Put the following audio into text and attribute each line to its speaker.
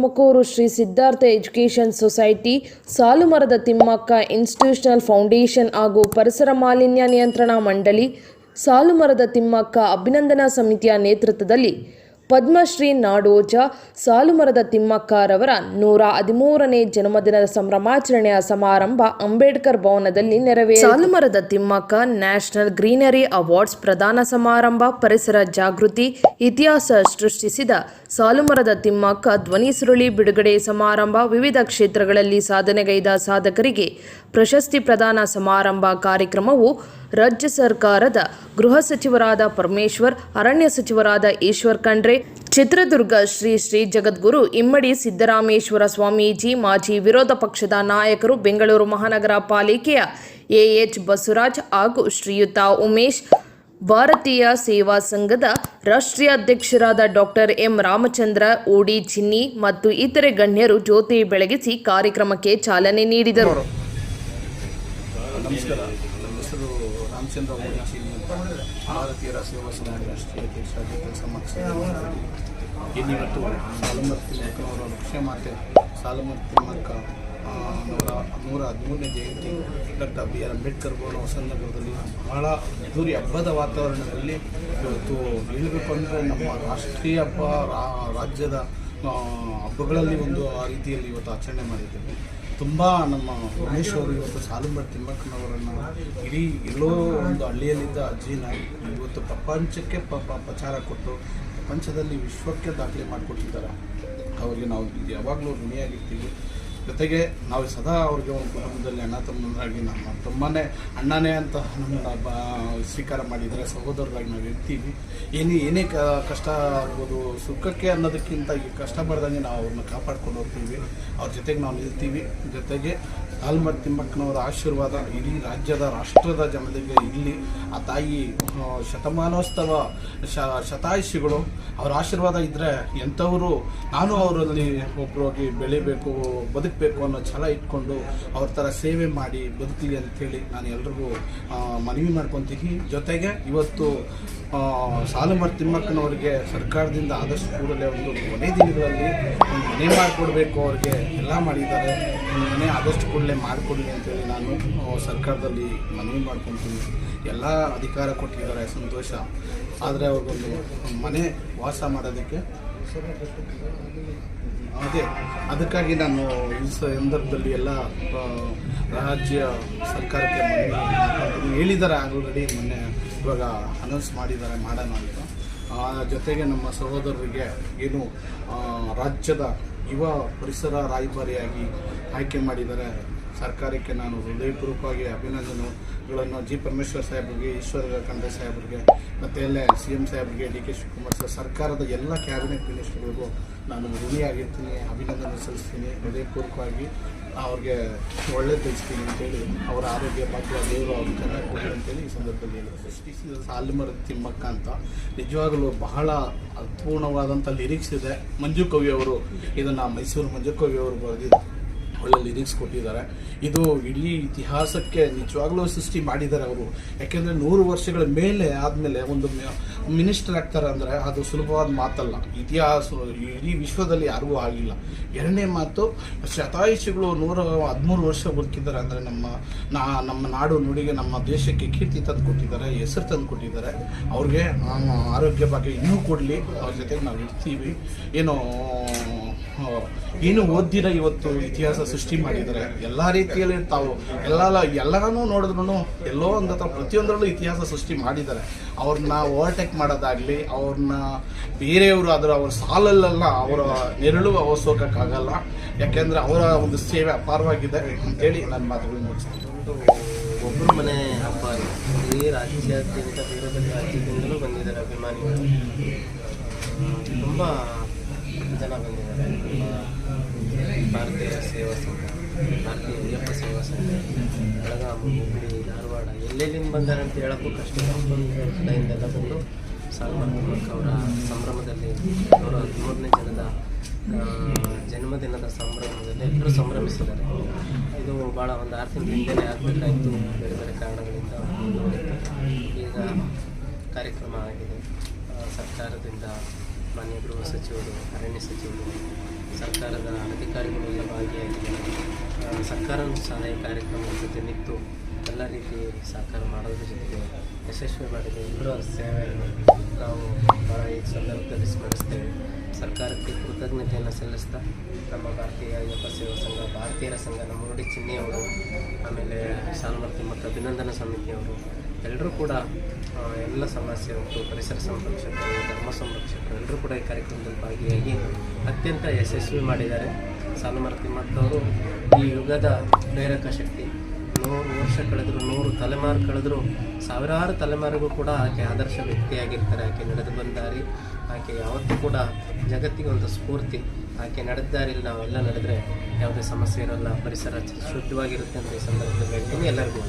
Speaker 1: Tumakuru Shri Siddhartha education society Saalumarada Thimmakka institutional foundation ಹಾಗೂ ಪರಿಸರ ಮಾಲಿನ್ಯ ನಿಯಂತ್ರಣ ಮಂಡಳಿ ಸಾಲುಮರದ ತಿಮ್ಮಕ್ಕ ಅಭಿನಂದನಾ ಸಮಿತಿಯ ನೇತೃತ್ವದಲ್ಲಿ ಪದ್ಮಶ್ರೀ ನಾಡೋಜ ಸಾಲುಮರದ ತಿಮ್ಮಕ್ಕರವರ ನೂರ ಹದಿಮೂರನೇ ಜನ್ಮದಿನದ ಸಂಭ್ರಮಾಚರಣೆಯ ಸಮಾರಂಭ ಅಂಬೇಡ್ಕರ್ ಭವನದಲ್ಲಿ ನೆರವೇರಿತು. ಸಾಲುಮರದ ತಿಮ್ಮಕ್ಕ ನ್ಯಾಷನಲ್ ಗ್ರೀನರಿ ಅವಾರ್ಡ್ಸ್ ಪ್ರದಾನ ಸಮಾರಂಭ, ಪರಿಸರ ಜಾಗೃತಿ, ಇತಿಹಾಸ ಸೃಷ್ಟಿಸಿದ ಸಾಲುಮರದ ತಿಮ್ಮಕ್ಕ ಧ್ವನಿ ಸುರುಳಿ ಬಿಡುಗಡೆ ಸಮಾರಂಭ, ವಿವಿಧ ಕ್ಷೇತ್ರಗಳಲ್ಲಿ ಸಾಧನೆಗೈದ ಸಾಧಕರಿಗೆ ಪ್ರಶಸ್ತಿ ಪ್ರದಾನ ಸಮಾರಂಭ ಕಾರ್ಯಕ್ರಮವು ರಾಜ್ಯ ಸರ್ಕಾರದ ಗೃಹ ಸಚಿವರಾದ ಪರಮೇಶ್ವರ್, ಅರಣ್ಯ ಸಚಿವರಾದ ಈಶ್ವರ್ ಖಂಡ್ರೆ ಚಿತ್ರದುರ್ಗ ಶ್ರೀ ಶ್ರೀ ಜಗದ್ಗುರು ಇಮ್ಮಡಿ ಸಿದ್ದರಾಮೇಶ್ವರ ಸ್ವಾಮೀಜಿ, ಮಾಜಿ ವಿರೋಧ ಪಕ್ಷದ ನಾಯಕರು ಬೆಂಗಳೂರು ಮಹಾನಗರ ಪಾಲಿಕೆಯ ಎಎಚ್ ಬಸವರಾಜ್ ಹಾಗೂ ಶ್ರೀಯುತ ಉಮೇಶ್, ಭಾರತೀಯ ಸೇವಾ ಸಂಘದ ರಾಷ್ಟ್ರೀಯ ಅಧ್ಯಕ್ಷರಾದ ಡಾಕ್ಟರ್ ಎಂ ರಾಮಚಂದ್ರ, ಓಡಿ ಚಿನ್ನಿ ಮತ್ತು ಇತರೆ ಗಣ್ಯರು ಜ್ಯೋತಿ ಬೆಳಗಿಸಿ ಕಾರ್ಯಕ್ರಮಕ್ಕೆ ಚಾಲನೆ ನೀಡಿದರು.
Speaker 2: ನಮಸ್ಕಾರ. ನನ್ನ ಹೆಸರು ರಾಮಚಂದ್ರ ಓಡಿಚೀನಿ ಅಂತ ಭಾರತೀಯ ಸೇವಾ ಸಮಾಜ ರಾಷ್ಟ್ರೀಯ ಅಧ್ಯಕ್ಷರಾಗಿ ಕೆಲಸ ಮಾಡ್ತಿದ್ದೀನಿ ಇನ್ನಿವತ್ತು ಸಾಲಮರ್ತಿ ಮಕ್ಕಳವರ ಲಕ್ಷ್ಯ ಮಾತೆ ಸಾಲಮರ್ ತಿಮ್ಮಕ್ಕ ಆ, ನೂರ ನೂರ ಹದಿಮೂರನೇ ಜಯಂತಿ doctor B R Ambedkar Bhavan ಹೊಸನಗರದಲ್ಲಿ ಬಹಳ ಅದ್ದೂರಿ ಹಬ್ಬದ ವಾತಾವರಣದಲ್ಲಿ ಇವತ್ತು ಹೇಳಬೇಕು ಅಂದರೆ ನಮ್ಮ ರಾಷ್ಟ್ರೀಯ ಹಬ್ಬ ರಾಜ್ಯದ ಹಬ್ಬಗಳಲ್ಲಿ ಒಂದು ಆ ರೀತಿಯಲ್ಲಿ ಇವತ್ತು ಆಚರಣೆ ಮಾಡಿದ್ದೇವೆ. ತುಂಬ ನಮ್ಮ ಉಮೇಶ್ ಅವರು ಇವತ್ತು ಸಾಲುಮರ ತಿಮ್ಮಕ್ಕನವರನ್ನು ಇಡೀ ಎಲ್ಲೋ ಒಂದು ಹಳ್ಳಿಯಲ್ಲಿದ್ದ ಅಜ್ಜಿನ ಇವತ್ತು ಪ್ರಪಂಚಕ್ಕೆ ಪ್ರಚಾರ ಕೊಟ್ಟು ಪ್ರಪಂಚದಲ್ಲಿ ವಿಶ್ವಕ್ಕೆ ದಾಖಲೆ ಮಾಡಿಕೊಟ್ಟಿದ್ದಾರೆ. ಅವರಿಗೆ ನಾವು ಯಾವಾಗಲೂ ಋಣಿಯಾಗಿರ್ತೀವಿ. ಜೊತೆಗೆ ನಾವು ಸದಾ ಅವ್ರಿಗೆ ಒಂದು ಕುಟುಂಬದಲ್ಲಿ ಅಣ್ಣ ತಮ್ಮಂದರಾಗಿ ನಮ್ಮ ತುಂಬಾ ಅಣ್ಣನೇ ಅಂತ ನಮ್ಮನ್ನ ಬ ಸ್ವೀಕಾರ ಮಾಡಿದರೆ ಸಹೋದರರಾಗಿ ನಾವು ಇರ್ತೀವಿ. ಏನು, ಏನೇ ಕ, ಕಷ್ಟ ಆಗ್ಬೋದು, ಸುಖಕ್ಕೆ ಅನ್ನೋದಕ್ಕಿಂತ ಈ ಕಷ್ಟ ಬರ್ದಂಗೆ ನಾವು ಅವ್ರನ್ನ ಕಾಪಾಡ್ಕೊಂಡು ಹೋಗ್ತೀವಿ. ಅವ್ರ ಜೊತೆಗೆ ನಾವು ನಿಲ್ತೀವಿ. ಜೊತೆಗೆ ಆಲ್ಮರ್ ತಿಮ್ಮಕ್ಕನವರ ಆಶೀರ್ವಾದ ಇಡೀ ರಾಜ್ಯದ, ರಾಷ್ಟ್ರದ ಜನರಿಗೆ ಇಲ್ಲಿ, ಆ ತಾಯಿ ಶತಮಾನೋತ್ಸವ ಶ, ಶತಾಯುಷಿಗಳು, ಅವರ ಆಶೀರ್ವಾದ ಇದ್ದರೆ ಎಂಥವರು, ನಾನು ಅವರಲ್ಲಿ ಒಬ್ಬರಾಗಿ ಬೆಳಿಬೇಕು ಬದುಕಬೇಕು ಅನ್ನೋ ಛಲ ಇಟ್ಕೊಂಡು ಅವ್ರ ಥರ ಸೇವೆ ಮಾಡಿ ಬದುಕಲಿ ಅಂತೇಳಿ ನಾನು ಎಲ್ರಿಗೂ ಮನವಿ ಮಾಡ್ಕೊತೀನಿ. ಜೊತೆಗೆ ಇವತ್ತು ಸಾಲು ಸಾಲುಮರ್ ತಿಮ್ಮಕ್ಕನವರಿಗೆ ಸರ್ಕಾರದಿಂದ ಆದಷ್ಟು ಕೂಡಲೇ ಒಂದು ಕೊನೆ ದಿನಗಳಲ್ಲಿ ಒಂದು ಮನೆ ಮಾಡಿಕೊಡ್ಬೇಕು ಅವ್ರಿಗೆ ಎಲ್ಲ ಮಾಡಿದ್ದಾರೆ. ಮನೆ ಆದಷ್ಟು ಕೂಡಲೇ ಮಾಡಿಕೊಡಿ ಅಂತೇಳಿ ನಾನು ಸರ್ಕಾರದಲ್ಲಿ ಮನವಿ ಮಾಡ್ಕೊತೀನಿ. ಎಲ್ಲ ಅಧಿಕಾರ ಕೊಟ್ಟಿದ್ದಾರೆ ಸಂತೋಷ. ಆದರೆ ಅವ್ರಿಗೊಂದು ಮನೆ ವಾಸ ಮಾಡೋದಕ್ಕೆ ಅದೇ ಅದಕ್ಕಾಗಿ ನಾನು ಈ ಸಂದರ್ಭದಲ್ಲಿ ಎಲ್ಲ ರಾಜ್ಯ ಸರ್ಕಾರಕ್ಕೆ. ಹೇಳಿದ್ದಾರೆ ಆಲ್ರೆಡಿ, ಮೊನ್ನೆ ಇವಾಗ ಅನೌನ್ಸ್ ಮಾಡಿದ್ದಾರೆ ಮಾಡೋಣ ಅಂತ. ಜೊತೆಗೆ ನಮ್ಮ ಸಹೋದರರಿಗೆ ಏನು ರಾಜ್ಯದ ಯುವ ಪರಿಸರ ರಾಯಭಾರಿಯಾಗಿ ಆಯ್ಕೆ ಮಾಡಿದ್ದಾರೆ. ಸರ್ಕಾರಕ್ಕೆ ನಾನು ಹೃದಯಪೂರ್ವಕವಾಗಿ ಅಭಿನಂದನೆಗಳನ್ನು ಜಿ ಪರಮೇಶ್ವರ್ ಸಾಹೇಬ್ರಿಗೆ, ಈಶ್ವರ ಖಂಡ್ರೆ ಸಾಹೇಬ್ರಿಗೆ, ಮತ್ತು ಎಲ್ಲ ಸಿ ಎಂ ಸಾಹೇಬ್ರಿಗೆ, ಡಿ ಕೆ ಶಿವಕುಮಾರ್ ಸರ್, ಸರ್ಕಾರದ ಎಲ್ಲ ಕ್ಯಾಬಿನೆಟ್ ಮಿನಿಸ್ಟರ್ಗಳಿಗೂ ನಾನು ಋಣಿಯಾಗಿರ್ತೀನಿ, ಅಭಿನಂದನೆ ಸಲ್ಲಿಸ್ತೀನಿ, ಹೃದಯಪೂರ್ವಕವಾಗಿ ಅವ್ರಿಗೆ ಒಳ್ಳೇದು ತಿಳಿಸ್ತೀನಿ ಅಂತೇಳಿ ಅವರ ಆರೋಗ್ಯ ಭಾಗ್ಯ ದೇವರು ಅವ್ರು ಚೆನ್ನಾಗಿ ಕೊಡಿ ಅಂತೇಳಿ ಈ ಸಂದರ್ಭದಲ್ಲಿ ಸೃಷ್ಟಿಸಿದ ಸಾಲಿಮರ ತಿಮ್ಮಕ್ಕ ಅಂತ ನಿಜವಾಗಲೂ ಬಹಳ ಅರ್ಥಪೂರ್ಣವಾದಂಥ ಲಿರಿಕ್ಸ್ ಇದೆ. ಮಂಜು ಕವಿ ಅವರು ಇದನ್ನು ಮೈಸೂರು ಮಂಜು ಕವಿ ಅವರು ಬರೆದಿದ್ದು ಒಳ್ಳೆ ಲಿರಿಕ್ಸ್ ಕೊಟ್ಟಿದ್ದಾರೆ. ಇದು ಇಡೀ ಇತಿಹಾಸಕ್ಕೆ ನಿಜವಾಗ್ಲೂ ಸೃಷ್ಟಿ ಮಾಡಿದ್ದಾರೆ ಅವರು. ಯಾಕೆಂದರೆ ನೂರು ವರ್ಷಗಳ ಮೇಲೆ ಆದಮೇಲೆ ಒಂದು ಮಿನಿಸ್ಟರ್ ಆಗ್ತಾರೆ ಅಂದರೆ ಅದು ಸುಲಭವಾದ ಮಾತಲ್ಲ. ಇತಿಹಾಸ, ಇಡೀ ವಿಶ್ವದಲ್ಲಿ ಯಾರಿಗೂ ಆಗಿಲ್ಲ. ಎರಡನೇ ಮಾತು, ಶತಾಯುಷಿಗಳು ನೂರ ಹದಿಮೂರು ವರ್ಷ ಬದುಕಿದ್ದಾರೆ ಅಂದರೆ ನಮ್ಮ, ನಾ, ನಮ್ಮ ನಾಡು ನುಡಿಗೆ, ನಮ್ಮ ದೇಶಕ್ಕೆ ಕೀರ್ತಿ ತಂದು ಕೊಟ್ಟಿದ್ದಾರೆ, ಹೆಸರು ತಂದು ಕೊಟ್ಟಿದ್ದಾರೆ. ಅವ್ರಿಗೆ ಆರೋಗ್ಯ ಬಗ್ಗೆ ಇನ್ನೂ ಕೊಡಲಿ. ಅವ್ರ ಜೊತೆಗೆ ನಾವು ಇರ್ತೀವಿ. ಏನು ಏನು ಓದಿರ ಇವತ್ತು ಇತಿಹಾಸ ಸೃಷ್ಟಿ ಮಾಡಿದ್ದಾರೆ. ಎಲ್ಲ ರೀತಿಯಲ್ಲಿ ತಾವು ಎಲ್ಲ ಎಲ್ಲನೂ ನೋಡಿದ್ರು ಎಲ್ಲೋ ಒಂದು ಅಥವಾ ಪ್ರತಿಯೊಂದರಲ್ಲೂ ಇತಿಹಾಸ ಸೃಷ್ಟಿ ಮಾಡಿದ್ದಾರೆ. ಅವ್ರನ್ನ ಓವರ್ಟೇಕ್ ಮಾಡೋದಾಗಲಿ, ಅವ್ರನ್ನ ಬೇರೆಯವರು ಅದರ ಅವ್ರ ಸಾಲಲ್ಲೆಲ್ಲ ಅವರ ನೆರಳು ಅವಸೋಕ್ಕಾಗಲ್ಲ ಯಾಕೆಂದರೆ ಅವರ ಒಂದು ಸೇವೆ ಅಪಾರವಾಗಿದೆ ಅಂತೇಳಿ ನನ್ನ ಮಾತುಗಳು ಮುಗಿಸ್ತೀನಿ.
Speaker 3: ಒಬ್ಬರು ಮನೆ ಹಬ್ಬ. ಇಡೀ ರಾಜ್ಯಾದ್ಯಂತ ಬೇರೆ ಬೇರೆ ರಾಜ್ಯದಿಂದಲೂ ಬಂದಿದ್ದಾರೆ ಅಭಿಮಾನಿಗಳು. ತುಂಬ ಜನ ಬಂದಿದ್ದಾರೆ ಭಾರತೀಯ ಸೇವಾ ಸಂಘ, ಭಾರತೀಯ ಅಯ್ಯಪ್ಪ ಸೇವಾ ಸಂಘ, ಬೆಳಗಾವಿ ಹುಬ್ಬಳ್ಳಿ ಧಾರವಾಡ, ಎಲ್ಲೆಲ್ಲಿಂದ ಬಂದಾರೆ ಅಂತ ಹೇಳೋಕ್ಕೂ ಕಷ್ಟ ಅಷ್ಟೊಂದು ಕಡೆಯಿಂದೆಲ್ಲ ಬಂದು ಸಾಲ್ಮನ್ ಮೂಲಕ ಅವರ ಸಂಭ್ರಮದಲ್ಲಿ ನೂರ ಹದಿಮೂರನೇ ಜನದ ಜನ್ಮದಿನದ ಸಂಭ್ರಮದಲ್ಲಿ ಎಲ್ಲರೂ ಸಂಭ್ರಮಿಸಿದ್ದಾರೆ. ಇದು ಭಾಳ ಒಂದು ಆರು ತಿಂಗಳ ಆಗಬೇಕಾಯಿತು. ಬೇರೆ ಬೇರೆ ಕಾರಣಗಳಿಂದ. ಈಗ ಕಾರ್ಯಕ್ರಮ ಆಗಿದೆ. ಸರ್ಕಾರದಿಂದ ಮಾನ್ಯ ಗೃಹ ಸಚಿವರು, ಅರಣ್ಯ ಸಚಿವರು, ಸರ್ಕಾರದ ಅಧಿಕಾರಿಗಳೆಲ್ಲ ಭಾಗಿಯಾಗಿ ಸರ್ಕಾರ ಸಹಾಯ ಕಾರ್ಯಕ್ರಮದ ಜೊತೆ ನಿಂತು ಎಲ್ಲ ರೀತಿ ಸಹಕಾರ ಮಾಡೋದ್ರ ಜೊತೆಗೆ ಯಶಸ್ವಿ ಮಾಡಿದೆ ಇಬ್ಬರ ಸೇವೆಯನ್ನು ನಾವು ಭಾಳ ಈ ಸಂದರ್ಭದಲ್ಲಿ ಸ್ಮರಿಸ್ತೇವೆ. ಸರ್ಕಾರಕ್ಕೆ ಕೃತಜ್ಞತೆಯನ್ನು ಸಲ್ಲಿಸ್ತಾ ನಮ್ಮ ಭಾರತೀಯ ಅಯ್ಯಪ್ಪ ಸೇವಾ ಸಂಘ, ಭಾರತೀಯರ ಸಂಘ, ನಮ್ಮ ನೋಡಿ ಚಿನ್ನೆಯವರು, ಆಮೇಲೆ ಸಾಲಮರ್ತಿ ಮತ್ತು ಅಭಿನಂದನಾ ಸಮಿತಿಯವರು, ಎಲ್ಲರೂ ಕೂಡ ಎಲ್ಲ ಸಮಾಜ ಸೇವಕರು ಪರಿಸರ ಸಂರಕ್ಷಕರು, ಧರ್ಮ ಸಂರಕ್ಷಕರು ಎಲ್ಲರೂ ಕೂಡ ಈ ಕಾರ್ಯಕ್ರಮದಲ್ಲಿ ಭಾಗಿಯಾಗಿ ಅತ್ಯಂತ ಯಶಸ್ವಿ ಮಾಡಿದ್ದಾರೆ. ಸಾಲುಮರ್ತಿ ಮತ್ತವರು ಈ ಯುಗದ ಪ್ರೇರಕ ಶಕ್ತಿ. ನೂರು ವರ್ಷ ಕಳೆದರೂ, ನೂರು ತಲೆಮಾರು ಕಳೆದ್ರು, ಸಾವಿರಾರು ತಲೆಮಾರಿಗೂ ಕೂಡ ಆಕೆ ಆದರ್ಶ ವ್ಯಕ್ತಿಯಾಗಿರ್ತಾರೆ. ಆಕೆ ನಡೆದು ಬಂದಾರಿ ಆಕೆ ಯಾವತ್ತೂ ಕೂಡ ಜಗತ್ತಿಗೆ ಒಂದು ಸ್ಫೂರ್ತಿ. ಆಕೆ ನಡೆದ ದಾರಿಯಲ್ಲಿ ನಾವೆಲ್ಲ ನಡೆದರೆ ಯಾವುದೇ ಸಮಸ್ಯೆ ಇರಲ್ಲ, ಪರಿಸರ ಶುದ್ಧವಾಗಿರುತ್ತೆ ಅಂತ ಈ ಸಂದರ್ಭದಲ್ಲಿ ಹೇಳ್ತೀನಿ. ಎಲ್ಲರಿಗೂ